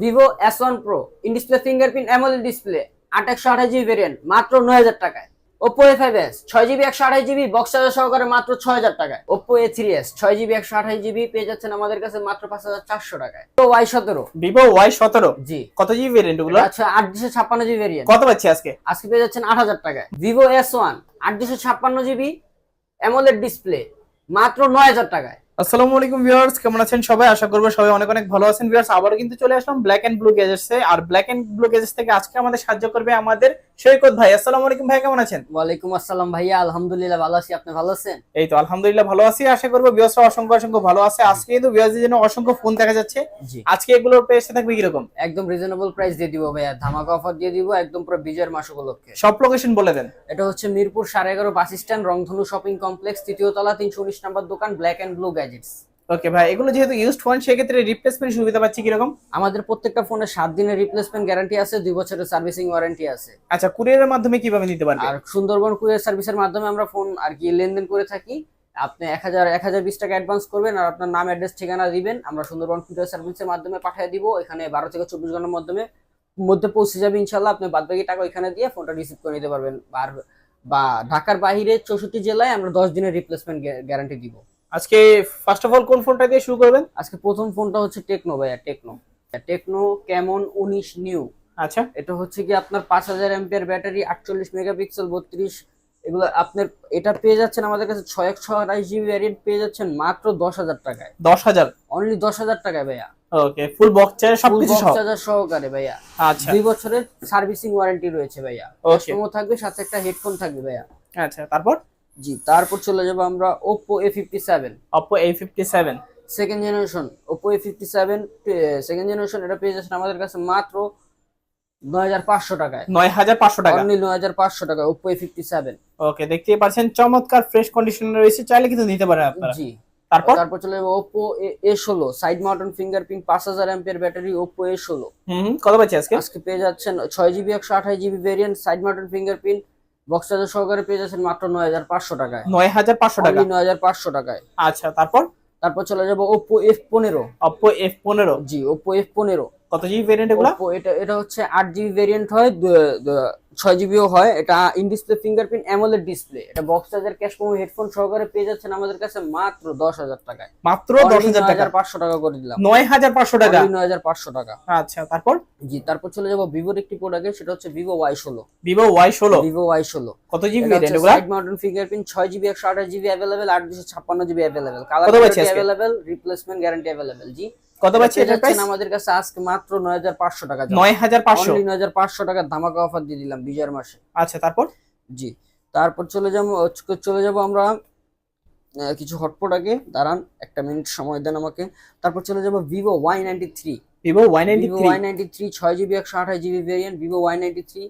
Vivo S one Pro in display fingerprint AMOLED display আট একশো আঠাশ জিবি ভেরিয়েন্ট মাত্র নয় হাজার টাকায়। ওপো এ ফাইভ এস ছয় জিবি একশো আঠাশ জিবি বক্স চার্জার সহকারে মাত্র ছয় হাজার টাকায়। ওপো এ থ্রি এস ছয় জিবি একশো আঠাশ জিবি পেয়ে যাচ্ছেন আমাদের কাছে মাত্র পাঁচ হাজার চারশো টাকায়। তো ওয়াই সতেরো। ভিভো ওয়াই সতেরো? জি। কত জিবি ভেরিয়েন্টগুলো আচ্ছা আট দুশো ছাপ্পান্ন জিবি ভেরিয়েন্ট কত পাচ্ছি আজকে? আজকে পেয়ে যাচ্ছেন আট হাজার টাকায়। ভিভো এস ওয়ান আট দুশো ছাপ্পান্ন জিবি অ্যামোলেড ডিসপ্লে মাত্র নয় হাজার টাকায়। আসসালামু আলাইকুম ভিউয়ার্স, কেমন আছেন সবাই? আশা করব সবাই অনেক অনেক ভালো আছেন। ভিউয়ার্স, আবারও কিন্তু চলে আসলাম ব্ল্যাক এন্ড ব্লু গ্যাজেটসে আর ব্ল্যাক এন্ড ব্লু গ্যাজেটস থেকে আজকে আমাদের সাহায্য করবে আমাদের সৈকত ভাই আসসালামু আলাইকুম ভাই কেমন আছেন? ওয়ালাইকুম আসসালাম ভাইয়া আলহামদুলিল্লাহ ভালো আছি আপনি ভালো আছেন? এই তো আলহামদুলিল্লাহ ভালো আছি আশা করব ভিউয়ার্সরা অসংখ্য অসংখ্য ভালো আছে। আজকে কিন্তু ভিউয়ার্সদের জন্য অসংখ্য ফোন দেখা যাচ্ছে। জি। আজকে এগুলোর প্রাইস থাকবে কীরকম? একদম রিজনেবল প্রাইস দিয়ে দিব ভাইয়া ধামাকা অফার দিয়ে দিব একদম পুরো বিজয়ের মাস উপলক্ষে। সব লোকেশন বলে দেন। এটা হচ্ছে মিরপুর সাড়ে এগারো bus stand Rongdhonu shopping complex তৃতীয় তলা তিনশো উনিশ নম্বর দোকান black and blue gadgets okay ভাই এগুলো যেহেতু ইউজড ফোন সেক্ষেত্রে রিপ্লেসমেন্ট সুবিধা পাচ্ছি কীরকম? আমাদের প্রত্যেকটা ফোনে সাত দিনের রিপ্লেসমেন্ট গ্যারান্টি আছে দুই বছরের সার্ভিসিং ওয়ারেন্টি আছে। আচ্ছা কুরিয়ারের মাধ্যমে কীভাবে নিতে পারবে? আর সুন্দরবন কুরিয়ার সার্ভিসের মাধ্যমে আমরা ফোন আর কি লেনদেন করে থাকি। আপনি এক হাজার এক হাজার বিশ টাকা অ্যাডভান্স করবেন আর আপনার নাম অ্যাড্রেস ঠিকানা দিবেন। আমরা সুন্দরবন কুরিয়ার সার্ভিসের মাধ্যমে পাঠিয়ে দিব। এখানে বারো থেকে চব্বিশ ঘণ্টার মাধ্যমে মধ্যে পৌঁছে যাবে ইনশাল্লাহ। আপনি বাদ বাকি টাকা এখানে দিয়ে ফোনটা রিসিভ করে নিতে পারবেন। আর বা ঢাকার বাইরে চৌষট্টি জেলায় আমরা দশ দিনের রিপ্লেসমেন্ট গ্যারান্টি দিব। আজকে ফার্স্ট অফ অল কোন ফোনটা দিয়ে শুরু করবেন? আজকে প্রথম ফোনটা হচ্ছে টেকনো ভাইয়া টেকনো টেকনো ক্যামন উনিশ নিউ আচ্ছা। এটা হচ্ছে কি আপনার পাঁচ হাজার এমপিয়ার ব্যাটারি আটচল্লিশ মেগাপিক্সেল বত্রিশ। এগুলো আপনার এটা পেয়ে যাচ্ছেন আমাদের কাছে ছয় একশো আঠাশ জিবি ভ্যারিয়েন্ট পেয়ে যাচ্ছেন মাত্র দশ হাজার টাকায়। দশ হাজার? অনলি দশ হাজার টাকায় ভাইয়া। ওকে ফুল বক্স চার্জ সবকিছু সহ? চার্জার সহকারে ভাইয়া। আচ্ছা। দুই বছরের সার্ভিসিং ওয়ারেন্টি রয়েছে ভাইয়া. কাস্টমার থাকবে সাথে একটা হেডফোন থাকবে ভাইয়া। আচ্ছা তারপর? জি তারপর চলে যাব আমরা fifty seven Oppo A57 second generation fifty seven second generation এটা পেয়ে যাচ্ছেন আমাদের কাছে মাত্র নয় হাজার পাঁচশো টাকায়। 9500 টাকা। অনলি নয় হাজার পাঁচশো টাকায় Oppo A fifty seven okay দেখতেই পাচ্ছেন চমৎকার ফ্রেশ কন্ডিশনে রয়েছে চাইলে কিন্তু নিতে পারেন আপনারা। জি। তারপর? তারপর চলে যাব এ ষোলো সাইড মাউন্টেন ফিঙ্গারপ্রিন্ট পাঁচ হাজার এমপিয়ার ব্যাটারি এ ষোলো। হুম হুম, কত পাচ্ছি আজকে? আজকে পেয়ে যাচ্ছেন ছয় জিবি একশো আঠাশ GB variant side mountain fingerprint box charger সহকারে পেয়ে যাচ্ছেন মাত্র নয় হাজার পাঁচশো টাকায়। 9500 টাকা। নয় হাজার পাঁচশো টাকায়। আচ্ছা তারপর? তারপর চলে যাব ওপো এফ পনেরো। ওপো এফ পনেরো। জি ওপো এফ পনেরো। কত জিবি ভেরিয়েন্ট এগুলো? এটা এটা হচ্ছে আট জিবি ভেরিয়েন্ট হয় ছয় জিবিও হয়। এটা in display fingerprint AMOLED display এটা box charger cash memo headphone সহকারে পেয়ে যাচ্ছেন আমাদের কাছে মাত্র দশ হাজার টাকায়। মাত্র 10000 টাকা। পাঁচশো টাকা করে দিলাম। 9500 টাকা। নয় হাজার পাঁচশো টাকা। আচ্ছা তারপর? জি তারপর চলে যাব ভিভোর একটি প্রোডাক্ট সেটা হচ্ছে ভিভো ওয়াই ষোলো। Vivo Y16 ভিভো ওয়াই ষোলো। কত জিবি সাইড মাউন্টেন ফিঙ্গারপ্রিন্ট ছয় জিবি একশো আঠাশ জিবি অ্যাভেলেবেল আট দুশো ছাপ্পান্ন GB available colour available replacement guarantee available জি। কত পাচ্ছি এটার প্রাইস আমাদের কাছে আজকে মাত্র নয় হাজার পাঁচশো টাকা 9500 অনলি নয় হাজার পাঁচশো টাকার ধামাকা অফার দিয়ে দিলাম বিজয়ের মাসে। আচ্ছা তারপর? জি তারপর চলে যাব চলে যাব আমরা কিছু হটপট আগে। দাঁড়ান একটা মিনিট সময় দেন আমাকে। তারপর চলে যাব Vivo Y ninety three Vivo Vivo Y93 Y ninety three ছয় জিবি একশো আঠাশ GB variant Vivo Y ninety three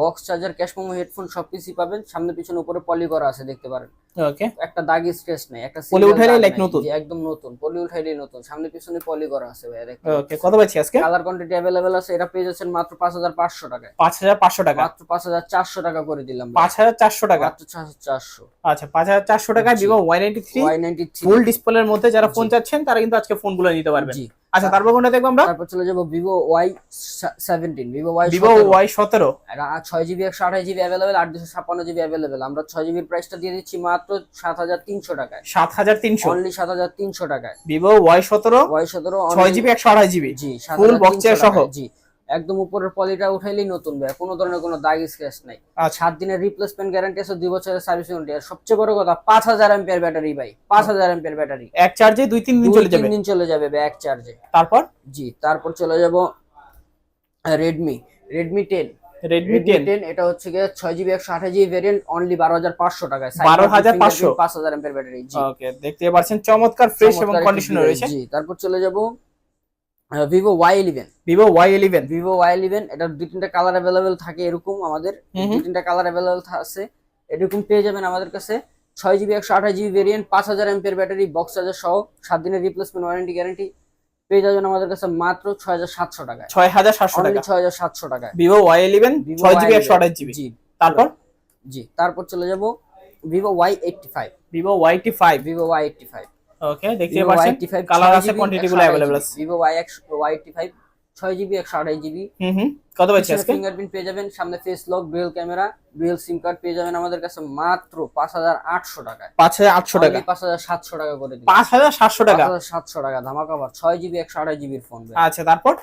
box charger cash memo headphone সবকিছুই পাবেন। সামনে পিছনে উপরে পলি করা আছে দেখতে পারেন। ওকে একটা দাগি স্ট্রেস নেই একটা পলি উঠাইলেই নাই। নতুন। একদম নতুন। পলি উঠাইলেই নতুন। সামনে পিছনে পলি করা আছে ভাই দেখতে ওকে কত পাচ্ছি আজকে? কালার কোয়ান্টিটি অ্যাভেলেবেল আছে এটা পেয়ে যাচ্ছেন মাত্র পাঁচ হাজার পাঁচশো টাকায়। 5500 টাকা? মাত্র পাঁচ হাজার চারশো টাকা করে দিলাম ভাই। 5400 টাকা? মাত্র চারশো। আচ্ছা 5400 টাকা জি। Vivo Y93 Y ninety three full ডিসপ্লের মধ্যে যারা ফোন চাচ্ছেন তারা কিন্তু আজকে ফোনগুলো নিতে পারবেন। জি। আচ্ছা তারপর কোনটা দেখব আমরা? তারপর চলে যাব Vivo Y seventeen Vivo Y Vivo Y17 ছয় জিবি একশো আঠাশ জিবি অ্যাভেলেবেল আট দুশো ছাপ্পান্ন জিবি অ্যাভেলেবেল আমরা ছয় জিবির প্রাইসটা দিয়ে দিচ্ছি মাত্র সাত হাজার তিনশো টাকায়। 7300 অনলি সাত হাজার তিনশো টাকায়। Vivo Y17 ওয়াই সতেরো 6GB 128GB জি ফুল বক্সের সহ? জি। একদম উপরের পলিটা উঠাইলেই নতুন ভাই কোনো ধরনের কোনো দাগ স্ক্র্যাচ নাই। আচ্ছা। সাত দিনের রিপ্লেসমেন্ট গ্যারান্টি আছে দুই বছরের সার্ভিস ওয়ারেন্টি আর সবচেয়ে বড় কথা পাঁচ হাজার এমপিয়ার ব্যাটারি ভাই পাঁচ হাজার এমপিয়ার ব্যাটারি এক চার্জে দুই তিন দিন চলে যাবে? দিন চলে যাবে ব্যাক চার্জে তারপর? জি তারপর চলে যাব Redmi Redmi ten Redmi 10 ten এটা হচ্ছে গিয়ে ছয় জিবি একশো আঠাশ জিবি ভেরিয়েন্ট অনলি বারো হাজার পাঁচশো টাকায়। 12,500 পাঁচ হাজার এমপিয়ার ব্যাটারি জি। ওকে দেখতে পাচ্ছেন চমৎকার ফ্রেশ এবং কন্ডিশনে রয়েছে। জি তারপর চলে যাব Vivo Y eleven Vivo Y11 Vivo Y eleven এটার দুই তিনটা কালার অ্যাভেলেবেল থাকে এরকম আমাদের। দুই তিনটা কালার অ্যাভেলেবেল আছে। এরকম পেয়ে যাবেন আমাদের কাছে ছয় জিবি একশো আঠাশ জিবি ভেরিয়েন্ট পাঁচ হাজার এমপিয়ার ব্যাটারি বক্স চার্জার সহ সাত দিনের রিপ্লেসমেন্ট ওয়ারেন্টি গ্যারান্টি পেয়ে যাবেন আমাদের কাছে মাত্র ছয় হাজার সাতশো টাকায়। 6700 অনলি টাকা। ছয় হাজার সাতশো টাকায়। Vivo Y11 Vivo 6GB Y11 128GB জি। তারপর? জি তারপর চলে যাব Vivo Y eighty five Vivo Vivo Y85 Vivo Y eighty five ওকে দেখতে পাচ্ছেন কালার আছে কোয়ান্টিটি গুলো अवेलेबल আছে ভিভো ওয়াই একশো ওয়াই এইটটি ফাইভ ছয় জিবি একশো আঠাশ জিবি হুম হুম কত পাচ্ছি আজকে ফিঙ্গারপ্রিন্ট পেয়ে যাবেন সামনে face lock dual camera dual SIM card পেয়ে যাবেন আমাদের কাছে মাত্র পাঁচ হাজার আটশো টাকায় পাঁচ হাজার আটশো টাকা পাঁচ হাজার সাতশো টাকা করে দিন পাঁচ হাজার সাতশো টাকা সাতশো টাকা ধামাকা অফার ছয় জিবি একশো আঠাশ জিবির ফোন আচ্ছা তারপর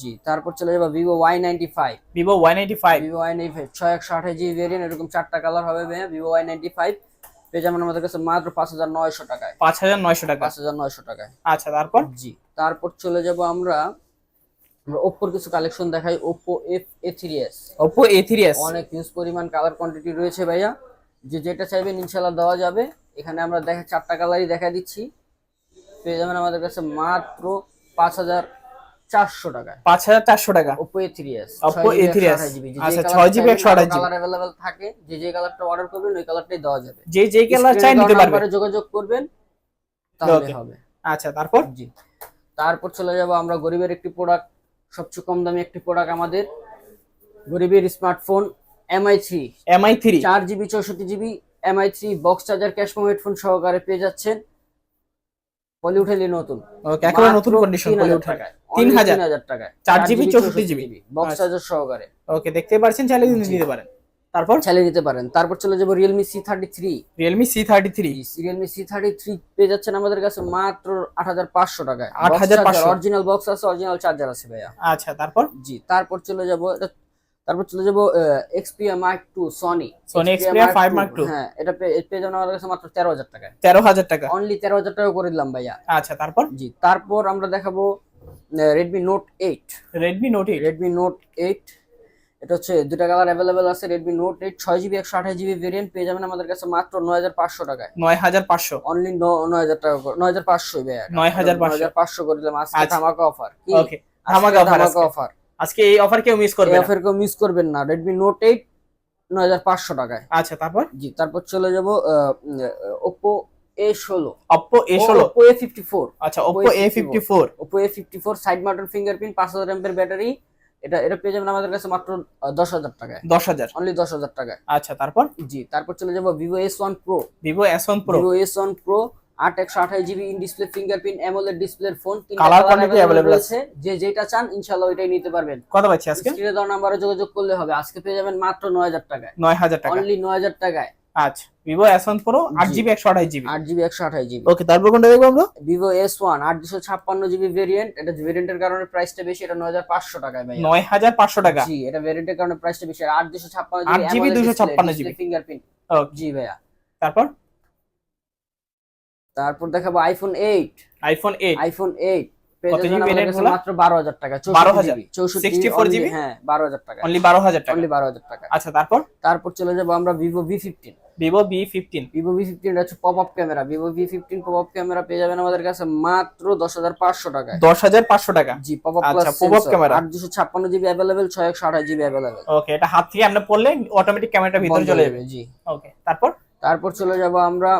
জি তারপর চলে যাবো Vivo Y ninety five Vivo Y ninety five Vivo Y ninety five ছয় একশো আঠাশ জিবি ভেরিয়েন্ট এরকম চারটা কালার হবে ভাইয়া ভিভো ওয়াই নাইনটি ফাইভ পেয়ে যাবেন আমাদের কাছে মাত্র পাঁচ হাজার নয়শো টাকায়। পাঁচ হাজার নয়শো টাকা। পাঁচ হাজার নয়শো টাকায়। আচ্ছা তারপর? জি তারপর চলে যাব আমরা আমরা ওপ্পোর কিছু কালেকশন দেখাই। Oppo F A three S Oppo A three S অনেক হিউজ পরিমাণ কালার কোয়ান্টিটি রয়েছে ভাইয়া। যে যেটা চাইবেন ইনশাল্লাহ দেওয়া যাবে। এখানে আমরা দেখা চারটা কালারই দেখা দিচ্ছি। পেয়ে যাবেন আমাদের কাছে মাত্র পাঁচ হাজার চারশো টাকায়। পাঁচ হাজার চারশো টাকা। Oppo A three S Oppo A3s আচ্ছা, 6GB 128 কালার অ্যাভেলেবেল থাকে যে যে কালারটা অর্ডার করবেন ওই কালারটাই দেওয়া যাবে। যে যে কালার চাই নিতে দেওয়া যোগাযোগ করবেন তাহলে হবে। আচ্ছা তারপর? জি। তারপর চলে যাব আমরা গরিবের একটি প্রোডাক্ট সবচেয়ে কম দামি একটি প্রোডাক্ট আমাদের। গরিবের smartphone Mi three Mi three চার জিবি চৌষট্টি GB Mi three box charger cash headphone সহকারে পেয়ে যাচ্ছেন। পলি উঠেলি নতুন। ওকে একেবারে নতুন কন্ডিশন 3000 বলে ওঠা টাকায়। তিন হাজার। টাকায়। 4 GB 64 GB বক্স আচ্ছা। চার্জার সহকারে। ওকে দেখতে পাচ্ছেন চাইলে কিন্তু জি। নিতে পারেন। তারপর? চালিয়ে নিতে পারেন। তারপর চলে যাব Realme C thirty three Realme C thirty three Realme C thirty three পেয়ে যাচ্ছেন আমাদের কাছে মাত্র আট হাজার পাঁচশো টাকায়। 8,500 অরিজিনাল বক্স আছে অরিজিনাল চার্জার আছে ভাইয়া। আচ্ছা তারপর? জি তারপর চলে যাব তারপর চলে যাব Xperia mark two Sony Sony Xperia 5 Mark II হ্যাঁ এটা পেয়ে যাবেন আমাদের কাছে মাত্র তেরো হাজার টাকায়। তেরো হাজার টাকা। অনলি তেরো হাজার টাকা করে দিলাম ভাইয়া। আচ্ছা তারপর? জি তারপর আমরা দেখাবো Redmi Note eight Redmi Note eight Redmi Note eight এটা হচ্ছে দুটা কালার অ্যাভেলেবেল আছে রেডমি নোট এইট ছয় জিবি একশো আঠাশ জিবি ভেরিয়েন্ট পেয়ে যাবেন আমাদের কাছে মাত্র নয় হাজার পাঁচশো টাকায়। নয় হাজার পাঁচশো। অনলি নয় হাজার টাকা নয় হাজার পাঁচশো ভাইয়া। 9,500 পাঁচশো। করে দিলাম আজকে। ধামাকা অফার কি? ধামাকা অফার আজকে এই অফার কেউ মিস করবে অফার কেউ মিস করবেন না। রেডমি নোট এইট নয় হাজার পাঁচশো টাকায়। আচ্ছা তারপর? জি তারপর চলে যাব ওপো এ ষোলো। অপ্পো এ ষোলো? ওপো এ ফিফটি ফোর আচ্ছা Oppo A fifty four Oppo A fifty four side mounted fingerprint পাঁচ হাজার এমপের ব্যাটারি এটা এটা পেয়ে যাবেন আমাদের কাছে মাত্র দশ হাজার টাকায়। দশ হাজার? অনলি দশ হাজার টাকায়। আচ্ছা তারপর? জি তারপর চলে যাব Vivo S one Pro Vivo S one Pro Vivo S one Pro আট একশো আঠাশ GB in display fingerprint AMOLED ডিসপ্লের ফোন আছে। যে যেটা চান ওইটাই নিতে পারবেন। কত পাচ্ছি আজকে? স্ক্রিনে দেওয়া নাম্বারে যোগাযোগ করলে হবে। আজকে পেয়ে যাবেন মাত্র নয় হাজার টাকায়। টাকা। অনলি টাকায়। আচ্ছা ভিভো ওকে তারপর কোনটা দেখব আমরা? ভিভো ভেরিয়েন্ট এটা ভেরিয়েন্টের কারণে প্রাইসটা বেশি এটা নয় হাজার পাঁচশো টাকায় ভাই নয় হাজার পাঁচশো টাকা। জি এটা ভেরিয়েন্টের কারণে প্রাইসটা বেশি। আর আট দুশো ছাপ্পান্ন 8 GB 256 GB ফিঙ্গারপ্রিন্ট জি ভাইয়া। তারপর? তারপর দেখাবো iPhone eight iPhone eight iPhone eight কত GB variant হলো? মাত্র বারো হাজার টাকা 12,000 চৌষট্টি 64 GB? হ্যাঁ বারো হাজার টাকা। অনলি বারো হাজার টাকা? অনলি বারো হাজার টাকা। আচ্ছা তারপর? তারপর চলে যাব আমরা fifteen Vivo V fifteen Vivo V fifteen হচ্ছে pop up camera V fifteen pop up camera পেয়ে যাবেন আমাদের কাছে মাত্র দশ হাজার পাঁচশো টাকায়। দশ হাজার পাঁচশো টাকা? জি পপ আপ আচ্ছা, camera। আট দুশো ছাপ্পান্ন জিবি অ্যাভেলেবেল ছয় একশো আঠাশ জিবি অ্যাভেলেবেল ওকে এটা হাত থেকে আমরা পড়লে অটোমেটিক ক্যামেরাটা ভিতরে চলে যাবে। জি। ওকে তারপর? তারপর চলে যাব আমরা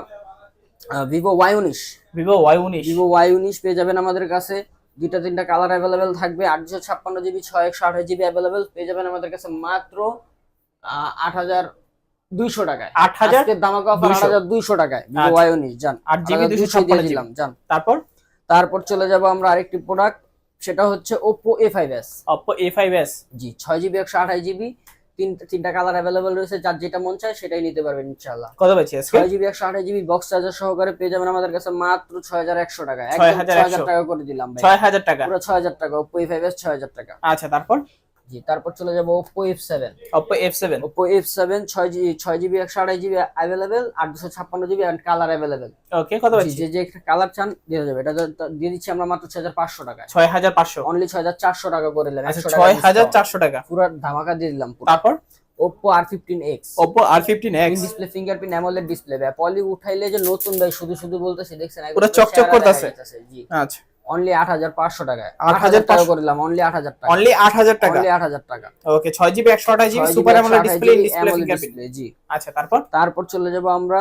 ভিভো ওয়াই উনিশ। ভিভো ওয়াই উনিশ। ভিভো ওয়াই উনিশ পেয়ে যাবেন আমাদের কাছে। দুইটা তিনটা কালার অ্যাভেলেবেল থাকবে। আটশো ছাপ্পান্ন জিবি ছয় একশো আঠাশ জিবি অ্যাভেলেবেল পেয়ে যাবেন আমাদের কাছে মাত্র আট হাজার দুইশো টাকায়। আট হাজার দামাকা অফার আট হাজার দুইশো টাকায় ভিভো আচ্ছা। ওয়াই উনিশ যান আট জিবি 200 দিয়ে দিলাম যান তারপর? তারপর চলে যাব আমরা আরেকটি প্রোডাক্ট সেটা হচ্ছে Oppo A five S Oppo A five S জি ছয় জিবি একশো আঠাশ জিবি তিনটা তিনটা কালার অ্যাভেলেবেল রয়েছে যার যেটা মন চায় সেটাই নিতে পারবেন ইনশাল্লাহ কত পাচ্ছি ছয় জিবি একশো আঠাশ জিবি বক্স চার্জার সহকারে পেয়ে যাবেন আমাদের কাছে মাত্র ছয় হাজার একশো টাকা। একদম 6100 ছয় হাজার টাকা করে দিলাম ভাই। ছয় হাজার টাকা। পুরো ছয় হাজার টাকা ওপো ফাইভ এস ছয় হাজার টাকা। আচ্ছা তারপর? জি তারপর চলে যাব সেভেন ছয় জি ছয় জিবি একশো আঠাশ জিবি অ্যাভেলেবেল আট GB and colour available okay কত পাচ্ছি? যে যে কালার চান দিয়ে যাবে এটা দিয়ে দিচ্ছি আমরা মাত্র ছয় হাজার পাঁচশো টাকায়। ছয় হাজার পাঁচশো। অনলি ছয় হাজার চারশো টাকা করে দিলাম আচ্ছা একশো টাকা টাকা। পুরো ধামাকা দিয়ে দিলাম পুরো। তারপর? Oppo R fifteen X display fingerprint AMOLED display ভাই পলি উঠাইলে যে নতুন ভাই শুধু শুধু বলতেছে দেখছেন পুরো চকচক করতাছে। জি। আচ্ছা। অনলি আট হাজার পাঁচশো টাকায়। 8,500 আট হাজার টাকা করে দিলাম অনলি আট হাজার টাকা। অনলি আট হাজার টাকা? অনলি আট হাজার টাকা। ওকে ছয় জিবি একশো আঠাশ GB 6GB super AMOLED display display fingerprint জি। আচ্ছা তারপর? তারপর চলে যাব আমরা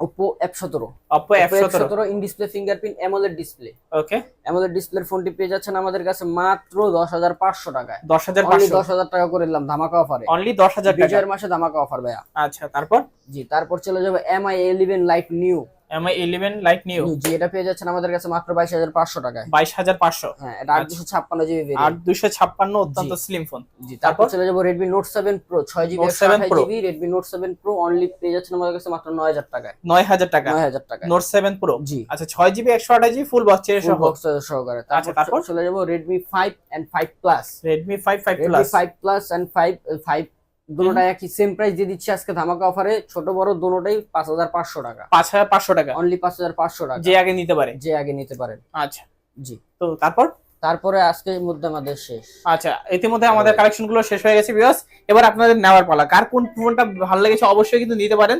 এফ এফ সতেরো। সতেরো। In display fingerprint AMOLED display okay AMOLED ডিসপ্লের ফোনটি পেয়ে যাচ্ছেন আমাদের কাছে মাত্র দশ হাজার পাঁচশো টাকায়। দশ হাজার অনলি পাঁচশো দশ হাজার টাকা করে দিলাম ধামাকা অফারে অনলি দশ হাজার টাকা। বিজয়ের মাসে ধামাকা অফার ভাইয়া। আচ্ছা তারপর? জি তারপর চলে যাব M I eleven lite new Mi 11 lite new জি এটা পেয়ে যাচ্ছেন আমাদের কাছে মাত্র 22500 টাকায়। 22500 হ্যাঁ এটা 856 জিবি ভেরিয়েন্ট 856 অত্যন্ত স্লিম ফোন জি তারপর চলে যাব Redmi Note 7 Pro 6 GB GB. Redmi Note 7 Pro only পেয়ে যাচ্ছেন আমাদের কাছে মাত্র 9000 টাকায়। 9000 টাকা। 9000 টাকা Note 7 Pro জি। আচ্ছা 6 জিবি 128 জিবি ফুল বক্স এর সহ। বক্স সহকারে। আচ্ছা তারপর? চলে যাব Redmi 5 and 5 Plus Redmi 5 5 Plus Redmi 5 Plus and 5 5 দোনোটা একই সেম প্রাইস দিয়ে দিচ্ছি আজকে ধামাকা অফারে ছোট বড় দোনোটাই পাঁচ হাজার পাঁচশো টাকা। পাঁচ হাজার পাঁচশো টাকা? অনলি পাঁচ হাজার পাঁচশো টাকা। যে আগে নিতে পারে? যে আগে নিতে পারেন আচ্ছা। জি। তো তারপর? তারপরে আজকে মধ্যে আমাদের শেষ। আচ্ছা ইতিমধ্যে আমাদের কালেকশনগুলো শেষ হয়ে গেছে বিকজ এবার আপনাদের নেওয়ার পালা। কার কোন ফোনটা ভালো লেগেছে অবশ্যই কিন্তু নিতে পারেন।